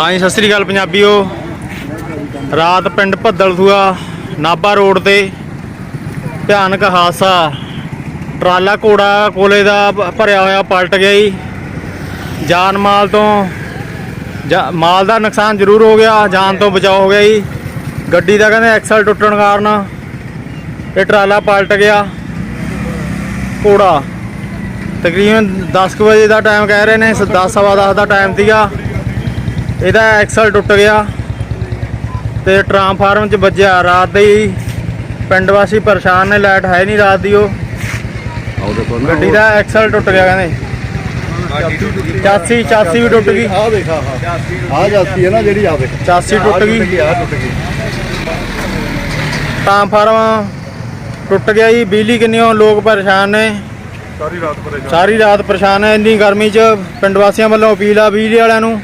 ਹਾਂਜੀ ਸਤਿ ਸ੍ਰੀ ਅਕਾਲ ਪੰਜਾਬੀਓ। ਰਾਤ ਪਿੰਡ ਭੱਦਲਥੂਆ, ਨਾਭਾ ਰੋਡ ਤੇ ਭਿਆਨਕ ਹਾਦਸਾ। ਟਰਾਲਾ ਘੋੜਾ ਕੋਲੇ ਦਾ ਭਰਿਆ ਹੋਇਆ ਪਲਟ ਗਿਆ ਜੀ। ਜਾਨ ਮਾਲ ਤੋਂ ਜਾ- ਮਾਲ ਦਾ ਨੁਕਸਾਨ ਜ਼ਰੂਰ ਹੋ ਗਿਆ, ਜਾਨ ਤੋਂ ਬਚਾਅ ਹੋ ਗਿਆ ਜੀ। ਗੱਡੀ ਦਾ ਕਹਿੰਦੇ ਐਕਸਲ ਟੁੱਟਣ ਕਾਰਨ ਇਹ ਟਰਾਲਾ ਪਲਟ ਗਿਆ। ਘੋੜਾ ਤਕਰੀਬਨ 10 ਕੁ ਵਜੇ ਦਾ ਟਾਈਮ ਕਹਿ ਰਹੇ ਨੇ 10 ਸਵਾ 10 ਦਾ ਟਾਈਮ ਸੀਗਾ। ਇਹਦਾ ਐਕਸਲ ਟੁੱਟ ਗਿਆ ਤੇ ਟਰਾਂਸਫਾਰਮ 'ਚ ਵੱਜਿਆ। ਰਾਤ ਦੇ ਹੀ ਪਿੰਡ ਵਾਸੀ ਪਰੇਸ਼ਾਨ ਨੇ ਲਾਈਟ ਹੈ ਨਹੀਂ ਰਾਤ ਦੀ ਉਹ। ਗੱਡੀ ਦਾ ਐਕਸਲ ਟੁੱਟ ਗਿਆ ਕਹਿੰਦੇ। ਚਾਸੀ ਚਾਸੀ ਵੀ ਟੁੱਟ ਗਈ। ਆ ਦੇਖ ਆ ਆ ਜਾਂਦੀ ਹੈ ਨਾ ਜਿਹੜੀ ਆ ਦੇਖ। ਚਾਸੀ ਟੁੱਟ ਗਈ। ਆ ਟੁੱਟ ਗਈ। ਟਰਾਂਸਫਾਰਮ ਟੁੱਟ ਗਿਆ ਜੀ। ਬਿਜਲੀ ਕਿੰਨੀਓ ਲੋਕ ਪਰੇਸ਼ਾਨ ਨੇ। ਸਾਰੀ ਰਾਤ ਪਰੇਸ਼ਾਨ। ਸਾਰੀ ਰਾਤ ਪਰੇਸ਼ਾਨ ਹੈ ਇੰਨੀ ਗਰਮੀ 'ਚ ਪਿੰਡ ਵਾਸੀਆਂ ਵੱਲੋਂ ਅਪੀਲ ਆ ਬਿਜਲੀ ਵਾਲਿਆਂ ਨੂੰ।